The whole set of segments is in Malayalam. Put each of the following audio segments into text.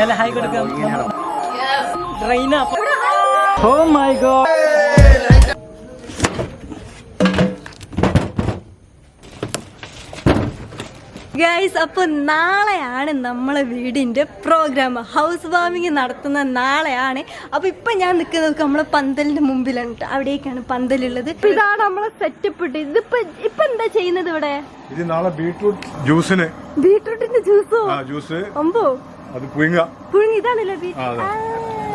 അല്ല ഹൈ കൊടുക്കാം ഓ മൈ ഗോഡ് ഗൈസ് അപ്പൊ നാളെയാണ് നമ്മളെ വീടിന്റെ പ്രോഗ്രാം ഹൗസ് വാമിങ് നടത്തുന്ന നാളെയാണ്. അപ്പൊ ഇപ്പൊ ഞാൻ നിൽക്കുന്നത് നമ്മളെ പന്തലിന്റെ മുമ്പിലാണ്. അവിടേക്കാണ് പന്തലുള്ളത്. ഇപ്പൊ ഇതാണ് നമ്മളെ സെറ്റപ്പ് ഇട്ട് ഇതിപ്പോ ഇപ്പൊ എന്താ ചെയ്യുന്നത് ഇവിടെ? ഇത് നാളെ ബീട്രൂട്ട് ജ്യൂസിന് ബീട്രൂട്ടിന്റെ ജ്യൂസോ ആ ജ്യൂസ് അമ്പോ. അത് പുഴുങ്ങ. പുഴുങ്ങി ഇതാണല്ലേ.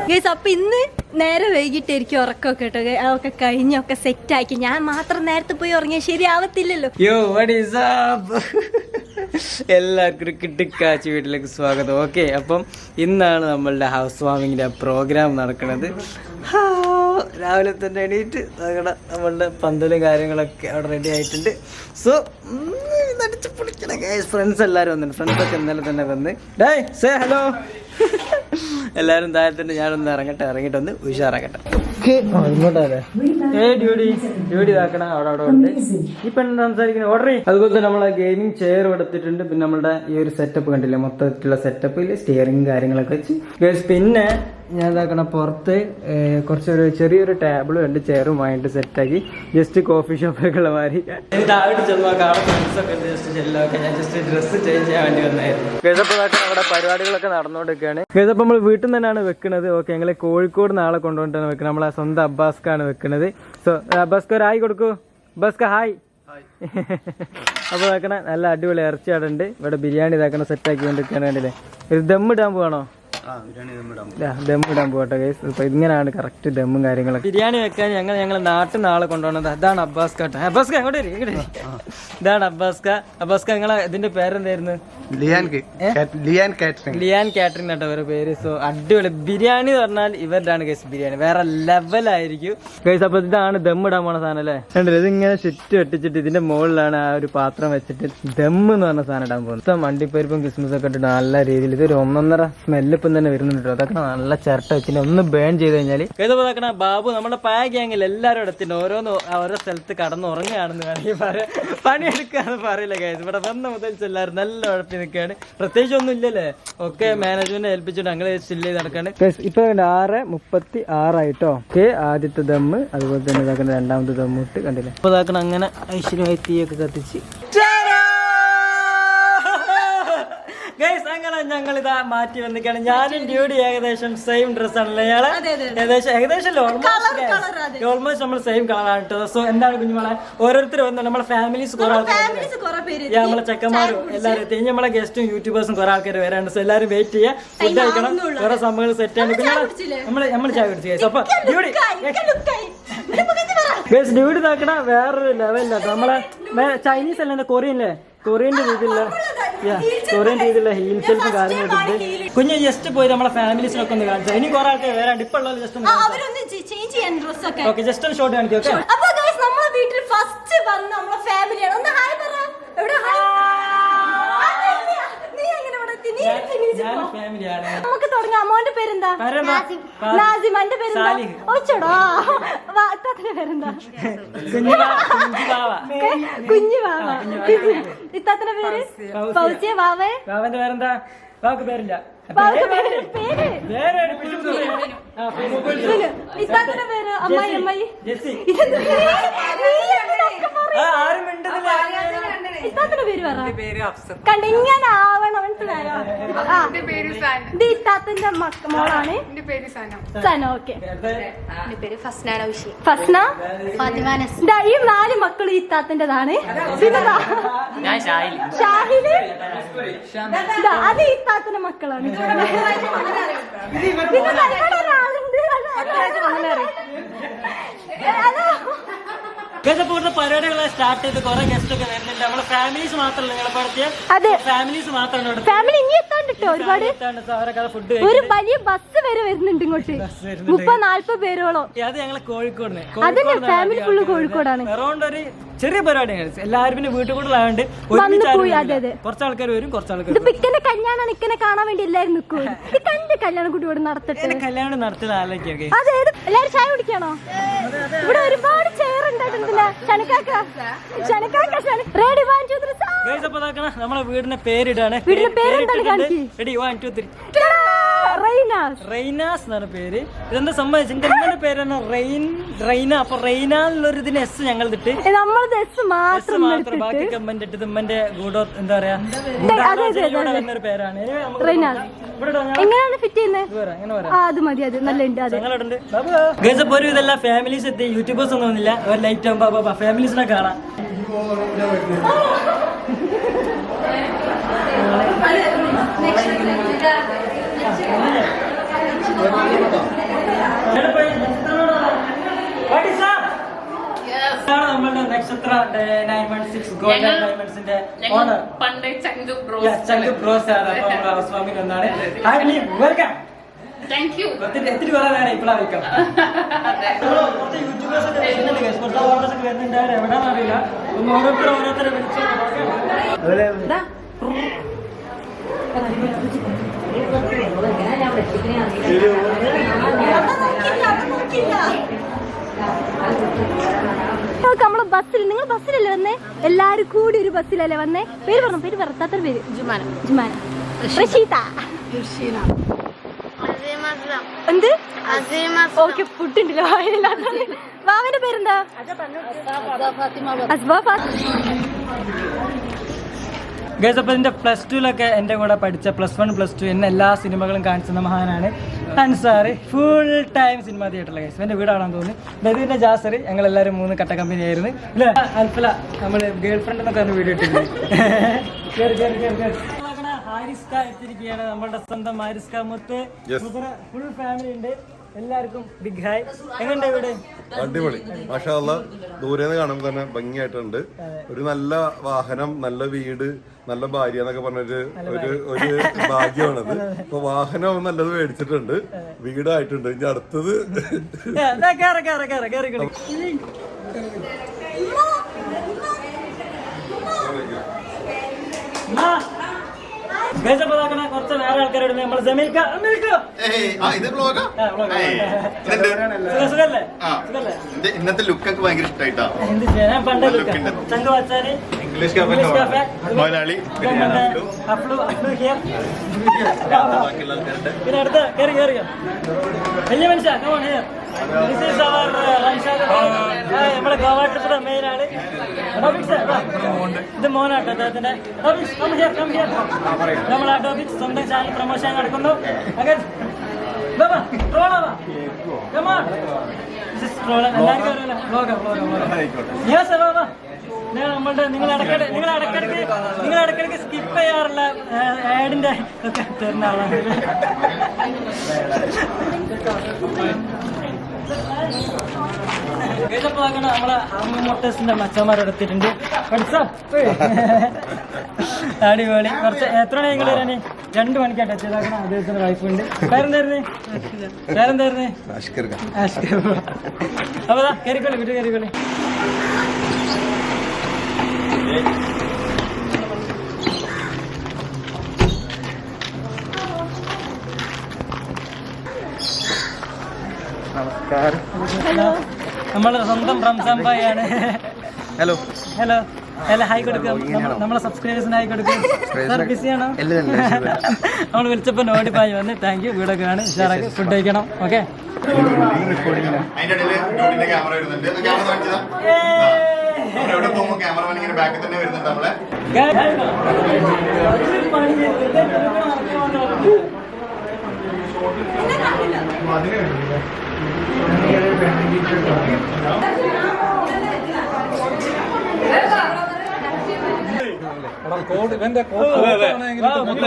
ഗൈസ് അപ്പൊ ഇന്ന് നേരെ വൈകിട്ടായിരിക്കും ഉറക്കമൊക്കെ കേട്ടോ അതൊക്കെ കഴിഞ്ഞൊക്കെ സെറ്റ് ആക്കി. ഞാൻ മാത്രം നേരത്തെ പോയി ഉറങ്ങിയാൽ ശരിയാവത്തില്ലല്ലോ. യോ വാട്ട് ഈസ് അപ്പ് എല്ലാവർക്കും കിട്ടിക്കാച്ചി വീട്ടിലേക്ക് സ്വാഗതം. ഓക്കെ അപ്പം ഇന്നാണ് നമ്മളുടെ ഹൗസ് വാമിങ്ങിന്റെ പ്രോഗ്രാം നടക്കുന്നത്. രാവിലെ തന്നെ എണീറ്റ് നമ്മുടെ നമ്മളുടെ പന്തലും കാര്യങ്ങളൊക്കെ അവിടെ റെഡി ആയിട്ടുണ്ട്. സോ നടിച്ച് പൊളിക്കണം ഫ്രണ്ട്സ് എല്ലാവരും വന്നിട്ടുണ്ട്. ഫ്രണ്ട്സൊക്കെ ഇന്നലെ തന്നെ വന്ന്. ഡേ സേ ഹലോ എല്ലാവരും താഴെ തന്നെ ഞാനൊന്ന് ഇറങ്ങട്ടെ ഇറങ്ങിയിട്ടൊന്ന് ഉഷാറാക്കട്ടെ ഇങ്ങോട്ടല്ലേ. ഏ ഡ്യൂട്ടി ഡ്യൂട്ടി ഇതാക്കണം അവിടെ അവിടെ ഉണ്ട് ഈ പെണ്ണ് സംസാരിക്കുന്നത്? ഓർഡർ ചെയ്യും. അതുപോലെ തന്നെ നമ്മളെ ഗെയിമിംഗ് ചെയർ എടുത്തിട്ടുണ്ട് പിന്നെ നമ്മുടെ ഈ ഒരു സെറ്റപ്പ് കണ്ടില്ലേ? മൊത്തത്തിലുള്ള സെറ്റപ്പിൽ സ്റ്റിയറിംഗ് കാര്യങ്ങളൊക്കെ വെച്ച്. ഗേൾസ് പിന്നെ ഞാൻ ഇതാക്കണ പുറത്ത് കുറച്ചൊരു ചെറിയൊരു ടേബിളും രണ്ട് ചെയറും വാങ്ങിട്ട് സെറ്റാക്കി ജസ്റ്റ് കോഫി ഷോപ്പൊക്കെ ഉള്ള മാതിരി. താഴോട്ട് അവിടെ ഫ്രണ്ട്സൊക്കെ ജസ്റ്റ് ചെല്ലൊക്കെ ഞാൻ ജസ്റ്റ് ഡ്രസ്സ് ചേഞ്ച് ചെയ്യാൻ വേണ്ടി വന്നായിരുന്നു അവിടെ പരിപാടികളൊക്കെ നടന്നുകൊണ്ടിരിക്കുകയാണ്. ഗതപ്പം നമ്മൾ വീട്ടിൽ നിന്നാണ് തന്നെയാണ് വെക്കുന്നത് ഓക്കെ ഞങ്ങൾ കോഴിക്കോട് നാളെ കൊണ്ടുപോയിട്ടാണ് വെക്കുന്നത് നമ്മളെ സ്വന്തം അബ്ബാസ്ക്കാണ് വെക്കുന്നത് സോ അബ്ബാസ്ക്ക് ഒരു ഹായ് കൊടുക്കൂ. അബ്ബാസ്ക ഹായ്. അപ്പോൾ ഇതാക്കണ നല്ല അടിപൊളി ഇറച്ചി അവിടെ ഇവിടെ ബിരിയാണി ഇതാക്കണ സെറ്റ് ആക്കി കൊണ്ടിരിക്കുകയാണ് കണ്ടില്ലേ ഒരു ദമ്മിടാൻ പോവാണോ? ദം ഇടാൻ പോട്ടെ ഗൈസ് ഇപ്പൊ ഇങ്ങനെയാണ് കറക്റ്റ് ദമ്മും കാര്യങ്ങളൊക്കെ ബിരിയാണി വെക്കാൻ ഞങ്ങൾ ഞങ്ങൾ നാട്ടിൽ നാളെ കൊണ്ടുവന്നത് അതാണ് അബ്ബാസ് കേട്ടോ അബ്ബാസ് അങ്ങോട്ട് വരും ഇങ്ങോട്ട് ഇതാണ് അബ്ബാസ് അബ്ബാസ് നിങ്ങളെ ഇതിന്റെ പേരെന്തായിരുന്നു? ലിയാൻ ലിയാൻ കാറ്ററിംഗ്. ലിയാൻ കാറ്ററിംഗ് കേട്ടോ ഇവരുടെ പേര്. സോ അടിപൊളി. ബിരിയാണി എന്ന് പറഞ്ഞാൽ ഇവരുടെയാണ് ഗൈസ് ബിരിയാണി. വേറെ ലെവലായിരിക്കും ഗൈസ് അപ്പൊ ഇതാണ് ദം ഇടാൻ പോണ സാധനം അല്ലേ? കണ്ടില്ലേ? ഇതിങ്ങനെ ചുറ്റും ഒട്ടിച്ചിട്ട് ഇതിന്റെ മുകളിലാണ് ആ ഒരു പാത്രം വെച്ചിട്ട് ദം എന്ന് പറഞ്ഞ സാധനം ഇടാൻ പോകുന്നത്. മണ്ടിപ്പരിപ്പും ക്രിസ്മസ് ഒക്കെ ഇട്ടിട്ട് നല്ല രീതിയിൽ ഇതൊരു ഒന്നൊന്നര സ്മെല്ല് ഇപ്പം തന്നെ വരുന്നുണ്ട് അതൊക്കെ നല്ല ചിരട്ട വെച്ചിട്ട് ഒന്ന് ബേൺ ചെയ്ത് കഴിഞ്ഞാൽ ഇതാക്കണ? ബാബു നമ്മുടെ പായ ഗ്യാങ്ങിൽ എല്ലാവരും ഇടത്തിന് ഓരോന്ന് ഓരോ സ്ഥലത്ത് കടന്ന് ഉറങ്ങുകയാണെന്ന് വേണമെങ്കിൽ പറയാം. പണിയെടുക്കാന്ന് പറയില്ല കേസ് ഇവിടെ വന്ന മുതൽ എല്ലാവരും നല്ല ഉഴപ്പി നിൽക്കുകയാണ്. പ്രത്യേകിച്ച് ഒന്നും ഇല്ലല്ലേ? ഒക്കെ മാനേജ്മെന്റ് ഏൽപ്പിച്ചിട്ട് അങ്ങനെ ചില്ല നടക്കാണ് ഇപ്പൊ ആറ് മുപ്പത്തി ആറായിട്ടോ ഓക്കെ ആദ്യത്തെ ദമ്മ് അതുപോലെ തന്നെ ഇതാക്കുന്ന രണ്ടാമത്തെ ദമ്മ് ഇട്ട് കണ്ടില്ലേ? ഇപ്പൊ ഇതാക്കണം അങ്ങനെ ഐശ്വര്യമായി തീയൊക്കെ കത്തിച്ച്. ഗൈസ് അങ്ങനെ ഞങ്ങൾ ഇതാ മാറ്റി വന്നിക്കാണ് ഞാനും ഡ്യൂഡി ഏകദേശം സെയിം ഡ്രസ് ആണല്ലേ ഞങ്ങൾ ഏകദേശം ഏകദേശം ഓൾമോസ്റ്റ് നമ്മൾ സെയിം കളറാണ് കേട്ടോ. സോ എന്താണ് കുഞ്ഞുമോളെ? ഓരോരുത്തർ വന്നു നമ്മളെ ഫാമിലീസ് കുറെ ആൾക്കാർ നമ്മളെ ചെക്കന്മാരും എല്ലാവരും എത്തി. നമ്മളെ ഗസ്റ്റും യൂട്യൂബേഴ്സും കുറെ ആൾക്കാർ വരാണ്ട് സോ എല്ലാവരും വെയിറ്റ് ചെയ്യാ. ഫുഡ് കഴിക്കണം. കുറെ സംഭവങ്ങൾ സെറ്റ് ആണ് പിന്നെ നമ്മൾ നമ്മൾ ചായ കുടിച്ചു ഗൈസ് അപ്പൊ ഡ്യൂഡി ഗൈസ് ഡ്യൂഡി നോക്കണ വേറൊരു ലെവലില്ല നമ്മളെ ചൈനീസ് അല്ലേ? കൊറിയൻ അല്ലേ കൊറിയന്റെ രീതിയിലുള്ള കൊറിയൻ രീതിയിലുള്ള ഹീൽ സെൽഫും കാര്യങ്ങളൊക്കെ ഉണ്ട് കുഞ്ഞ് ജസ്റ്റ് പോയി നമ്മളെ ഫാമിലീസിനൊക്കെ ഒന്ന് കാണിച്ചു. ഇനി കുറെ ആൾക്കാർ വരാണ്ട്. ഇപ്പൊ ഉള്ളത് ജസ്റ്റ് ഒന്ന് അവരൊന്ന് ചേഞ്ച് ചെയ്യാൻ ഡ്രസ്സൊക്കെ ഓക്കെ ജസ്റ്റ് ഒന്ന് ഷോട്ട് കാണിക്കും ഓക്കെ അപ്പൊ guys, നമ്മളെ വീട്ടിൽ ഫസ്റ്റ് വന്ന നമ്മളെ ഫാമിലിയാണ് ഒന്ന് ഹായ് പറ എവിടെ ഹായ് നീ എങ്ങനെ ഇവിടെ എത്തി? നീ എത്തി, നീ ഞാൻ പോ. ഫാമിലിയാണ്. നമുക്ക് തുടങ്ങാം. അമ്മോന്റെ പേരെന്താ? നാസിം എന്റെ പേരെന്താ? ഒച്ചടോ. ഇത്താത്തിന്റെ പേരെന്താ? കുഞ്ഞു വാവ ഇത്താത്തിന്റെ പേര്? ഫൗസിയ വാവേ. വാവന്റെ പേരെന്താ? വാക്ക് പേരില്ല ഇത്താത്തിന്റെ പേര് അമ്മായി അമ്മായി. ആരും ഇത്താത്തിന്റെ പേര് പറ. കണ്ട ഇങ്ങനെ ആവണം. മനസ്സിലായോ? ആ. ഇത് ഇത്താത്തിന്റെ മക്ക മോളാണ്. സന. ഓക്കെ. ഫസ്ന ഈ നാല് മക്കളും ഇത്താത്തിന്റെതാണ്. പിന്നെ ഷാഹിൽ അത് ഇത്താത്തിന്റെ മക്കളാണ്. ഗജപൂർണ പരിപാടികളെ സ്റ്റാർട്ട് ചെയ്ത് കുറെ ഗസ്റ്റ് ഒക്കെ വരുന്നുണ്ട് നമ്മളെ ഫാമിലീസ് മാത്രമല്ല നിങ്ങളെ പഠിച്ച അതെ. ഫാമിലീസ് മാത്രമാണ് ഫാമിലി ഇനി എത്താണ്ടിട്ടോ ഒരുപാട്. അവരൊക്കെ ഫുഡ് ഒരു വലിയ ബസ് വരെ വരുന്നുണ്ട് ഇങ്ങോട്ട്. മുപ്പത് നാല്പത് പേരോളം. അത് ഞങ്ങളെ കോഴിക്കോടിന് അതന്നെ ഫാമിലി ഫുള്ള് കോഴിക്കോടാണ്. അറൗണ്ട് ഒരു ചെറിയ പരിപാടിയാണ്. എല്ലാവരും പിന്നെ വീട്ടിൽ കൂടുതലായോണ്ട് ആയതുകൊണ്ട്. കുറച്ച് ആൾക്കാർ വരും കുറച്ച് ആൾക്കാർ ഇക്കന്റെ കല്യാണമാണ് ഇക്കനെ കാണാൻ വേണ്ടി എല്ലാരും നിൽക്കും കണ്ട് കല്യാണം കുട്ടി ഇവിടെ നടത്തട്ടെ. കല്യാണം നടത്തുന്ന ആലോചിക്കൊക്കെ അതെ ചായ കുടിക്കണോ? ഇവിടെ ഒരുപാട് ചെയർ ഉണ്ടായിട്ടുണ്ടല്ലേ റെഡി നമ്മളെ വീടിന്റെ പേരിടാണ്. വീടിന്റെ പേരെന്താണ്? Ready one two three Rainas Raynas എന്നാണ് പേര്. ഇതെന്താ സംഭവിച്ചത് എന്റെ അമ്മയുടെ പേരാണ്? റെയിൻ റെയ്ന. അപ്പൊ റെയ്ന എന്നുള്ളൊരു ഇതിന് എസ് ഞങ്ങൾ ഇട്ട് നമ്മൾ എസ് എസ് മാത്രം മാത്രം ബാക്കി കമ്പന്റെ ഇട്ട് ഉമ്മന്റെ ഗൂഡോ എന്താ പറയാ? അതെ, അതെ, ഇവിടെ വന്നൊരു പേരാണ്. Anyway, നമുക്ക് റൈനാസ് ഇവിടെ ഇടാം, ഞാൻ എങ്ങനെയാണ് ഫിറ്റ് ചെയ്യുന്നത്? ഇത് വരാം, ഇങ്ങനെ വരാം ആ അത് മതി അത് നല്ല ഉണ്ട് അതെ. ഞങ്ങളുണ്ട്. ഗൈസ് അപ്പൊ ഒരു ഇതെല്ലാം ഫാമിലീസ് എത്തി. യൂട്യൂബേഴ്സ് ഒന്നും വന്നില്ല. ഒരു ലൈറ്റ് ആകുമ്പോ ഫാമിലീസിനെ കാണാം. Nakshatra nine one six golden ഡയമണ്ട്സിന്റെ owner പണ്ട് ചങ്ക് ചങ്ക് ബ്രോസ് ആണ്. ഹൗസ് വാമിംഗ് ഒന്നാണ്. ഹാപ്പി വെൽക്കം താങ്ക് യു കുറേ നേരം ഇപ്പോഴാണ് വെക്കാം. യൂട്യൂബേഴ്സ് ഓർഡേഴ്സ് ഒക്കെ വരുന്നുണ്ട്. അവർ എവിടെയാണെന്ന് അറിയില്ല. ഒന്ന് ഓരോരുത്തർ ഓരോരുത്തരെ വിളിച്ച്. നമ്മളെ ബസ്സിൽ നിങ്ങൾ ബസ്സിലല്ലേ വന്നേ? എല്ലാരും കൂടി ഒരു ബസ്സിലല്ലേ വന്നേ? പേര് പറഞ്ഞു പേര് പറഞ്ഞു താത്ത പേര്. ജുമാന. ജുമാന. റഷീദ. എന്ത്? ഓക്കെ ഫുഡുണ്ടല്ലോ. വാവന്റെ പേരെന്താ? അസ്ബാ ഫാത്തിമ. ഗൈസ് അപ്പോൾ എന്റെ പ്ലസ് ടുവിലൊക്കെ എന്റെ കൂടെ പഠിച്ച പ്ലസ് വൺ പ്ലസ് ടു എന്നെ എല്ലാ സിനിമകളും കാണിച്ചുന്ന മഹാനാണ് അൻസാറ് ഫുൾ ടൈം സിനിമ തിയേറ്ററിലെ ഗൈസ് എന്റെ വീടാണെന്ന് തോന്നുന്നു. ബദീന്റെ ജാസർ ഞങ്ങൾ എല്ലാവരും മൂന്ന് കട്ട കമ്പനി ആയിരുന്നു. ഇല്ല? അൽഫല നമ്മൾ ഗേൾ ഫ്രണ്ട് എന്നൊക്കെ അന്ന് വീഡിയോ ഇട്ടിട്ടുണ്ട് കേറി, കേറി, കേറി, കേറി. ഹാരിസ്ക എത്തിയിരിക്കുകയാണ്. നമ്മളുടെ സ്വന്തം ഹാരിസ്ക മുത്ത്. ഫുൾ ഫാമിലി ഉണ്ട്. എല്ലാവർക്കും ബിഗ് ഹായ് എങ്ങനെയുണ്ട് വീട് അടിപൊളി. മാഷാല്ല ദൂരെ നിന്ന് കാണുമ്പോൾ തന്നെ ഭംഗിയായിട്ടുണ്ട്. ഒരു നല്ല വാഹനം നല്ല വീട് നല്ല ഭാര്യ എന്നൊക്കെ പറഞ്ഞൊരു ഒരു ഒരു ഭാഗ്യമാണത്. ഇപ്പൊ വാഹനം നല്ലത് മേടിച്ചിട്ടുണ്ട്. വീടായിട്ടുണ്ട്. ഇനി അടുത്തത്. ആ. ഇതാക്കണ കുറച്ച് വേറെ ആൾക്കാരോട് നമ്മൾ ജമീൽക്ക? ഇന്നത്തെ ലുക്കൊക്കെ ഭയങ്കര ഇഷ്ടമായിട്ടാ പണ്ടേ. ചങ്ക വച്ചാൽ ഇംഗ്ലീഷ് കാഫേ. മലയാളി. പിന്നെ അടുത്ത കേറി കേറി. വലിയ മനുഷ്യ come here. This is our, uh, നമ്മുടെ ഗോവ ട്രിപ്പിലെ മെയിൻ ടോപ്പിക്സ് ഇത് മോനാട്ടോ അദ്ദേഹത്തിന്റെ. Topics come here, come here. നമ്മൾ ആ ടോപ്പിക്സ് സ്വന്തം ചാനൽ പ്രൊമോഷൻ നടക്കുന്നു. അങ്ങനെ നമ്മളുടെ നിങ്ങൾ ഇടയ്ക്കിടെ നിങ്ങൾ ഇടക്കിടക്ക് നിങ്ങൾ ഇടക്കിടക്ക് സ്കിപ്പ് ചെയ്യാറുള്ള ആഡിന്റെ ഒക്കെ തരുന്ന ആളാണ്. നമ്മളെ അമ്മ മോട്ടേഴ്സിന്റെ മച്ചന്മാർ എടുത്തിട്ടുണ്ട്? അടിപൊളി. കുറച്ച് എത്ര മണി നിങ്ങൾ വരാന്? രണ്ട് മണിക്കാട്ട് എത്തിയതാക്കണ അദ്ദേഹത്തിന്റെ വൈഫ് ഉണ്ട് പേരെന്തായിരുന്നു? പേരെന്തായിരുന്നു? ആഷ്കർ അപ്പൊ കയറിക്കോളി വീട്ടിൽ കയറിക്കോളി ഹലോ നമ്മളെ സ്വന്തം റംസാൻ ഭായ് ആണ് ഹലോ ഹലോ ഹലോ ഹായ് കൊടുക്കാം നമ്മ- നമ്മളെ സബ്സ്ക്രൈബേഴ്സിന് ഹായ് കൊടുക്കും സാർ ബിസിയാണോ. നമ്മൾ വിളിച്ചപ്പോൾ നോടി പായി വന്ന് താങ്ക് യു വീടൊക്കെ ആണ് ഉഷാറാക്കി ഫുഡ് കഴിക്കണം ഓക്കെ അതിന്റെ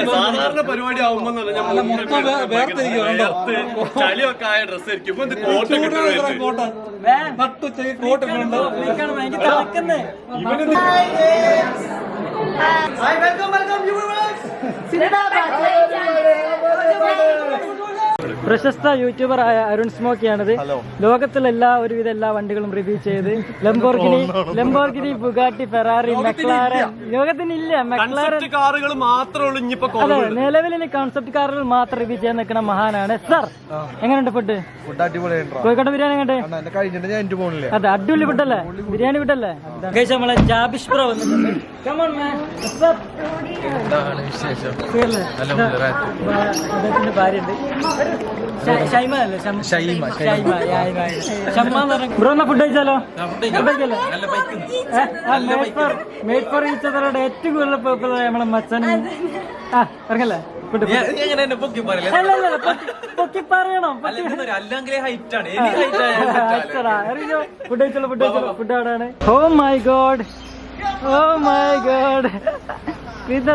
സാധാരണ പരിപാടി ആവുമ്പോ ചളിയൊക്കെ ആയ ഡ്രസ് ആയിരിക്കും. ഇത് കോട്ട്. പ്രശസ്ത യൂട്യൂബർ ആയ അരുൺ സ്മോക്കിയാണിത്. ലോകത്തിലെ എല്ലാ ഒരുവിധ എല്ലാ വണ്ടികളും റിവ്യൂ ചെയ്ത്. Lamborghini Lamborghini Bugatti Ferrari McLaren. ലോകത്തിനില്ല McLaren. കാറുകൾ മാത്രമേ നിലവിൽ ഇനി കോൺസെപ്റ്റ് കാറുകൾ മാത്രം റിവ്യൂ ചെയ്യാൻ നിൽക്കുന്ന മഹാനാണ് സർ. എങ്ങനെയുണ്ട് ഫുഡ്? കോഴിക്കോട്ടെ ബിരിയാണി പോണില്ലേ അതെ അടിപൊളി ഫുഡല്ലേ? ബിരിയാണി ഫുഡല്ലേ? നമ്മളെ ജാബിഷ് ബ്രോ വന്നിട്ടുണ്ട്. Come on, man. What's bro എന്നാ ഫുഡ് കഴിച്ചാലോ? ഫോർ ഈച്ച് അതറുടെ ഏറ്റവും കൂടുതൽ പോപ്പുലർ നമ്മളെ മച്ചൻ. ആ ഇറങ്ങല്ലേ? പൊക്കി പറയണം അല്ലെങ്കിൽ ഹൈറ്റ് ആണ്. ഫുഡ് കഴിച്ചോളൂ ഫുഡ് കഴിച്ചോളൂ. ഫുഡ് അവിടെയാണ് oh my God oh my God ഇത്.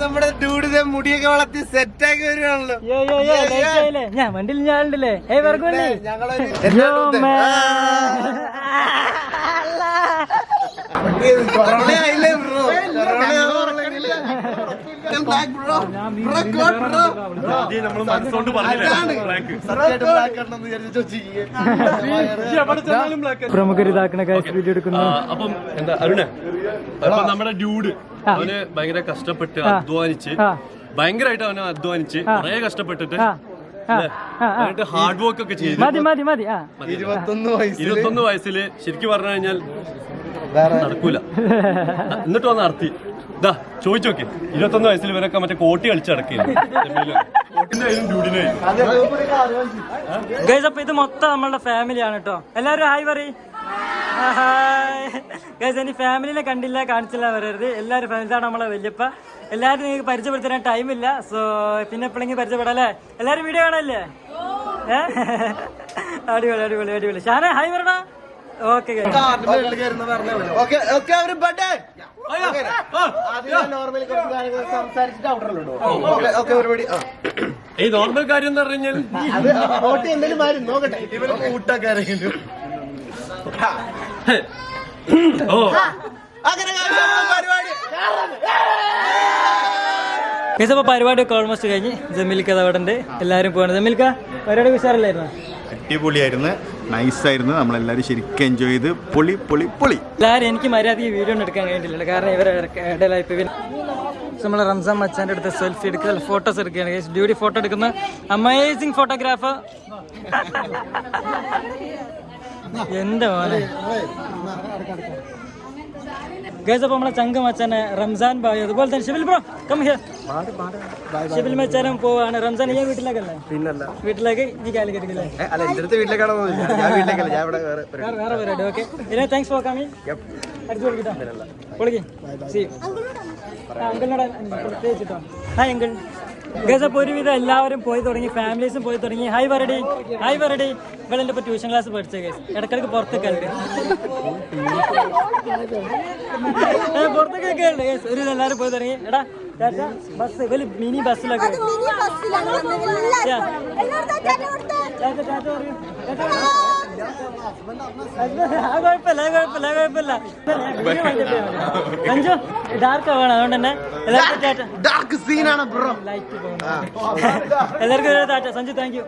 നമ്മുടെ ഡൂഡിന്റെ മുടിയൊക്കെ വളർത്തി സെറ്റാക്കി വരുവാണല്ലോ? ഞാൻ വണ്ടിയിൽ ഞാൻ ഉണ്ടല്ലേ ഏയ് വർക്കുണ്ടേ യോ കാര്യം വീഡിയോ എടുക്കുന്നു. അപ്പം എന്താ അരുണേ അപ്പൊ നമ്മുടെ ഡ്യൂഡ് അവന് ഭയങ്കര കഷ്ടപ്പെട്ട് അധ്വാനിച്ച്. ഭയങ്കരമായിട്ട് അവനെ അധ്വാനിച്ച് കുറെ കഷ്ടപ്പെട്ടിട്ട് ഹാർഡ് വർക്ക് ഒക്കെ ചെയ്തു. മതി മതി മതി. ആ. ഇരുപത്തൊന്ന് വയസ്സ് ഇരുപത്തൊന്ന് വയസ്സിൽ ശരിക്കും പറഞ്ഞു കഴിഞ്ഞാൽ നടക്കൂല. എന്നിട്ട് വന്ന് നടത്തി. ഇതാ ചോദിച്ചു നോക്കി. ഇരുപത്തൊന്ന് വയസ്സിൽ ഇവരൊക്കെ മറ്റേ കോട്ടി കളിച്ച് നടക്കില്ല ഗൈസ് അപ്പൊ ഇത് മൊത്തം നമ്മളുടെ ഫാമിലിയാണ് കേട്ടോ എല്ലാവരും ഹായ് പറയും. ഗൈസ് ഇനി ഫാമിലിനെ കണ്ടില്ല കാണിച്ചില്ല വരരുത് എല്ലാവരും ഫാമിലി നമ്മളെ വല്യപ്പ. എല്ലാവരും നിങ്ങൾക്ക് ടൈം ഇല്ല. സോ പിന്നെ എപ്പോഴെങ്കിലും പരിചയപ്പെടാല്ലേ എല്ലാവരും വീഡിയോ കാണാല്ലേ? അടിപൊളി അടിപൊളി അടിപൊളി. ഷാനെ ഹായ് പറടാ ഓക്കെ ഓക്കെ ഓക്കെ അവർ ബഡേ. നോർമലി കുറച്ച് കാര്യങ്ങൾ സംസാരിച്ചിട്ട് ഔട്ടറിലുണ്ടോ ഓക്കെ ഓക്കെ. പരിപാടി ആ. ഈ നോർമൽ കാര്യം എന്ന് പറഞ്ഞാൽ എന്തെങ്കിലും മാറി നോക്കട്ടെ. ഓ. അങ്ങനെ പരിപാടി. പരിപാടിയൊക്കെ ഓൾമോസ്റ്റ് കഴിഞ്ഞ് ജമീൽക്ക അത് എല്ലാരും പോകണം ജമീൽക്ക പരിപാടി ഉഷാറല്ലായിരുന്നു? അടിപൊളിയായിരുന്നു. നൈസായിരുന്നു നമ്മളെല്ലാവരും ശരിക്കും എൻജോയ് ചെയ്ത്. പൊളി പൊളി പൊളി. എല്ലാവരും എനിക്ക് മര്യാദയ്ക്ക് വീഡിയോ ഒന്നും എടുക്കാൻ കഴിഞ്ഞിട്ടില്ല കാരണം ഇവരെ ഇടയിലായി. നമ്മൾ റംസാൻ മച്ചാന്റെ അടുത്ത് സെൽഫി എടുക്കുക. ഫോട്ടോസ് എടുക്കുകയാണ്. ഡ്യൂട്ടി ഫോട്ടോ എടുക്കുന്ന. അമേസിങ് ഫോട്ടോഗ്രാഫർ എന്താ മോനെ? ഗൈസ് അപ്പൊ നമ്മളെ ചങ്ക മച്ചാനെ റംസാൻ ഭായി അതുപോലെ തന്നെ Shibil bro come here Shibil മച്ചാനും പോവാണ്. റംസാൻ ഞാൻ വീട്ടിലേക്കല്ലേ? പിന്നല്ല. വീട്ടിലേക്ക് നീ കാലി കെട്ടിക്കില്ലേ? അല്ല എന്റെ അടുത്ത് വീട്ടിലേക്കാണ് ഞാൻ വീട്ടിലേക്കല്ല ഞാൻ ഇവിടെ വേറെ വേറെ വേറെ പരിപാടി. ഓക്കെ ഇതിനെ താങ്ക്സ് ഫോർ കമ്മിങ് അടിച്ചു കൊടുക്കട്ടോ പൊളിക്ക്. സി അങ്കിളിനോട് പ്രത്യേകിച്ചിട്ടോ ഹായ് അങ്കിൾ. ഗസ് അപ്പോൾ ഒരുവിധം എല്ലാവരും പോയി തുടങ്ങി ഫാമിലീസും പോയി തുടങ്ങി ഹൈ വരടി ഹൈ വരടി ഇവിടെ ഇപ്പോൾ ട്യൂഷൻ ക്ലാസ് പഠിച്ച കേസ് ഇടക്കിടക്ക് പുറത്തൊക്കെ ഉണ്ട് പുറത്തൊക്കെ ഉണ്ട് കേസ് ഒരുവിധം എല്ലാവരും പോയി തുടങ്ങി എടാ ബസ് വലിയ മിനി ബസ്സിലൊക്കെ പറയൂ ടാറ്റ പറയൂ ആ കുഴപ്പമില്ല ആ കുഴപ്പമില്ല ആ കുഴപ്പമില്ല സഞ്ജു ഡാർക്ക് വേണം അതുകൊണ്ട് തന്നെ എല്ലാവർക്കും ടാറ്റ ഡാർക്ക് സീനാണ് ബ്രോ ലൈറ്റ് എല്ലാവർക്കും ഒരു ടാറ്റ സഞ്ജു താങ്ക് യു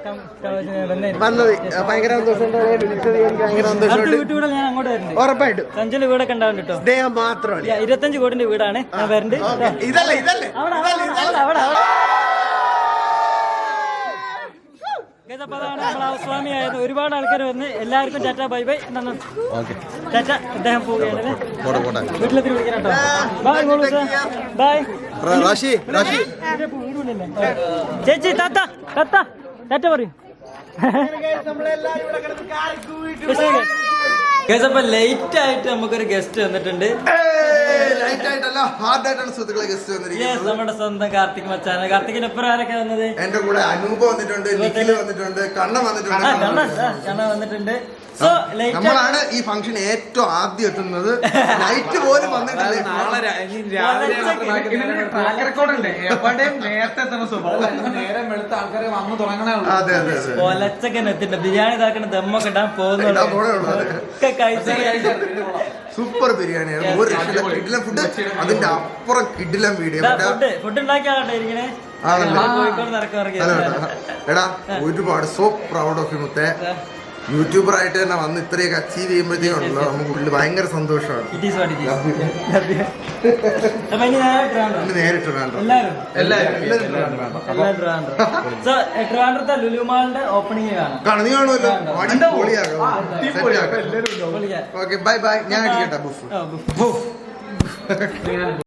വന്നത് ഭയങ്കര സന്തോഷമുണ്ട് വിളിച്ചത് എനിക്ക് ഭയങ്കര അടുത്ത സന്തോഷമുണ്ട് വീട്ടുകൂടെ ഞാൻ അങ്ങോട്ട് വരുന്നുണ്ട് ഉറപ്പായിട്ടും സഞ്ജുന്റെ വീടൊക്കെ ഉണ്ടാവും കേട്ടോ സ്നേഹം മാത്രമാണ് Yeah, ഇരുപത്തഞ്ച് കോടിന്റെ വീടാണ് ഞാൻ വരുന്നുണ്ട് ഇതല്ലേ ഇതല്ലേ അവിടെ അവിടെ അവിടെ ഹൗസ്വാമി ആയത് ഒരുപാട് ആൾക്കാർ വന്ന് എല്ലാവർക്കും ടാറ്റ ബൈ ബൈ ടാറ്റ അദ്ദേഹം പോവുകയാണ്. വീട്ടിലെത്തി വിളിക്കണം ബൈ ബൈ റാഷി റാഷി ചേച്ചി താത്ത താത്ത ടാറ്റ പറയൂ. നമുക്കൊരു ഗസ്റ്റ് വന്നിട്ടുണ്ട്. ലൈറ്റ് ആയിട്ടാണ് സുഹൃത്തുക്കളെ ഗസ്റ്റ് വന്നിട്ടുണ്ട് നമ്മുടെ സ്വന്തം കാർത്തിക് മച്ചാണ് കാർത്തികിന് എപ്പോഴും ആരൊക്കെ വന്നത്? എന്റെ കൂടെ അനൂപ് വന്നിട്ടുണ്ട് നിഖിൽ വന്നിട്ടുണ്ട്. കണ്ണ വന്നിട്ടുണ്ട്. കണ്ണ വന്നിട്ടുണ്ട്. നമ്മളാണ് ഈ ഫംഗ്ഷൻ ഏറ്റവും ആദ്യം എത്തുന്നത്. നൈറ്റ് പോലും വന്നിട്ടില്ല നാളെ രാ- ഉണ്ട്. സ്വഭാവം. ബിരിയാണി ഇതാക്കണ ദമ്മൊക്കെ ഇടാൻ പോകുന്നുള്ളൂ. സൂപ്പർ ബിരിയാണി ഒരു കിഡിലം ഫുഡ് അതിന്റെ അപ്പുറം കിഡിലം വീഡിയോ. ഫുഡ് ഫുഡ് ഇരിക്കണേ? എടാ, എടാ ഒരുപാട്. സോ പ്രൗഡ് ഓഫ് യു മുത്തേ. യൂട്യൂബർ ആയിട്ട് തന്നെ വന്ന് ഇത്രയൊക്കെ അച്ചീവ് ചെയ്യുമ്പോഴത്തേക്കുണ്ടല്ലോ നമുക്ക് ഉള്ളിൽ ഭയങ്കര സന്തോഷമാണ്. ഓക്കെ ബൈ ബൈ ഞാൻ അടിക്കട്ടെ ബുഫ്. ബുഫ്.